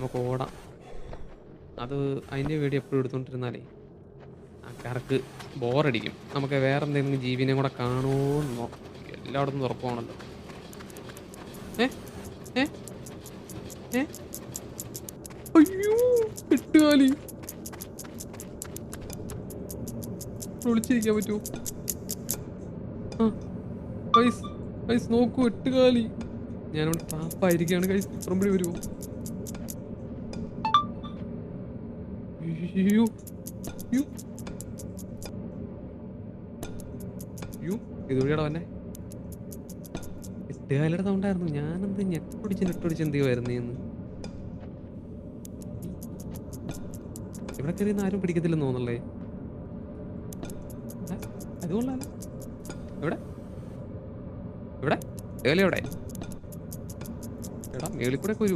നമുക്ക് ഓടാം. അത് അതിന്റെ വീഡിയോ എപ്പോഴും എടുത്തുകൊണ്ടിരുന്നാലേ ആൾക്കാർക്ക് ബോറടിക്കും. നമുക്ക് വേറെ എന്തെങ്കിലും ജീവിനെ കൂടെ കാണുമോന്ന് നോക്കാം എല്ലായിടത്തും തുറക്കുവാണല്ലോ ഏ? ഏ? ഏ? അയ്യോ എട്ടുകാലി വിളിച്ചിരിക്കാൻ പറ്റുമോ? ആ പൈസ് പൈസ് നോക്കൂ എട്ടുകാലി. ഞാനിവിടെ ട്രാപ്പായിരിക്കുകയാണ് കൈസ് ഇപ്പുറമ്പടി വരുമോ അയ്യോ You. You. ഇതുവഴിയുടെ വന്നെ? എട്ടുകാലിയുടെ സൗണ്ടായിരുന്നു ഞാനെന്ത് ഞെട്ടൊടിച്ച് ഞെട്ടൊടിച്ച് എന്ത് ചെയ്യുമായിരുന്നു ഇവിടെ കയറി ആരും പിടിക്കത്തില്ലെന്ന് തോന്നല്ലേ ഏ? അത് കൊള്ളാലോ. എവിടെ? എവിടെ? എവിടെ എവിടെ? എടാ മേളിൽ ഒക്കെ ഒരു